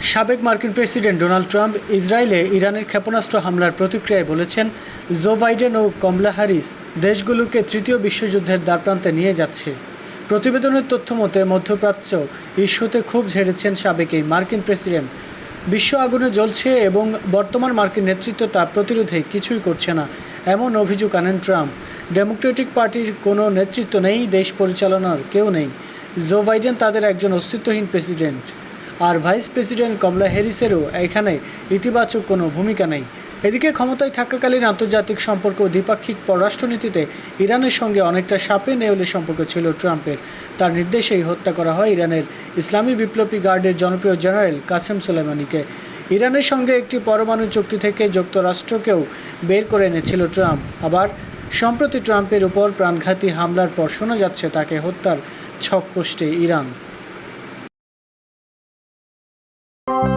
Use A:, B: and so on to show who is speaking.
A: সাবেক মার্কিন president Donald Trump ইসরায়েলে ইরানের ক্ষেপণাস্ত্র হামলার প্রতিক্রিয়ায় বলেছেন, জো বাইডেন ও কমলা হ্যারিস দেশগুলোকে তৃতীয় বিশ্বযুদ্ধের দ্বারপ্রান্তে নিয়ে যাচ্ছে। প্রতিবেদনের তথ্য মতে, মধ্যপ্রাচ্য ইস্যুতে খুব ঝেড়েছেন সাবেক এই মার্কিন প্রেসিডেন্ট। বিশ্ব আগুনে জ্বলছে এবং বর্তমান মার্কিন নেতৃত্ব তা প্রতিরোধে কিছুই করছে না, এমন অভিযোগ আনেন ট্রাম্প। ডেমোক্রেটিক পার্টির কোনো নেতৃত্ব নেই, দেশ পরিচালনার কেউ নেই। জো বাইডেন তাদের একজন অস্তিত্বহীন প্রেসিডেন্ট। আর ভাইস প্রেসিডেন্ট কমলা হ্যারিসেরও এখানে ইতিবাচক কোনো ভূমিকা নেই। এদিকে ক্ষমতায় থাকাকালীন আন্তর্জাতিক সম্পর্ক দ্বিপাক্ষিক পররাষ্ট্রনীতিতে ইরানের সঙ্গে অনেকটা সাপে নেউলে সম্পর্ক ছিল ট্রাম্পের। তার নির্দেশেই হত্যা করা হয় ইরানের ইসলামী বিপ্লবী গার্ডের জনপ্রিয় জেনারেল কাসেম সোলেমানিকে ইরানের সঙ্গে একটি পরমাণু চুক্তি থেকে যুক্তরাষ্ট্রকেও বের করে এনেছিল ট্রাম্প। আবার সম্প্রতি ট্রাম্পের উপর প্রাণঘাতী হামলার পর শোনা যাচ্ছে তাকে হত্যার ছক কষে ইরান। you